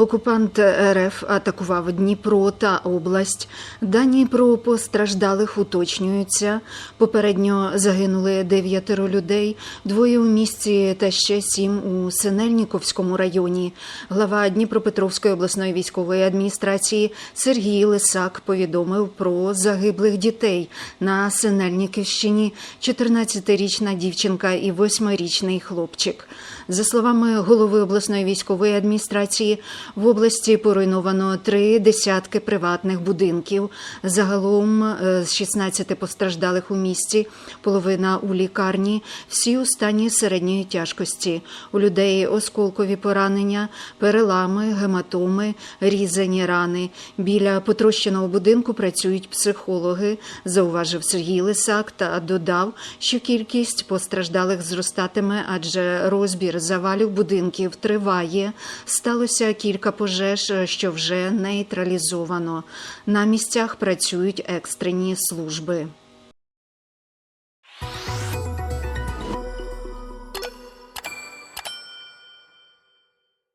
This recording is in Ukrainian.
Окупант РФ атакував Дніпро та область. Дані про постраждалих уточнюються. Попередньо загинули дев'ятеро людей, двоє у місті та ще сім у Синельніковському районі. Глава Дніпропетровської обласної військової адміністрації Сергій Лисак повідомив про загиблих дітей на Синельниківщині. 14-річна дівчинка і 8-річний хлопчик. За словами голови обласної військової адміністрації, в області поруйновано три десятки приватних будинків. Загалом е, з 16 постраждалих у місті, половина у лікарні, всі у стані середньої тяжкості. У людей осколкові поранення, перелами, гематоми, різані рани. Біля потрощеного будинку працюють психологи, зауважив Сергій Лисак та додав, що кількість постраждалих зростатиме, адже розбір завалів будинків триває. Сталося кілька пожеж, що вже нейтралізовано. На місцях працюють екстрені служби.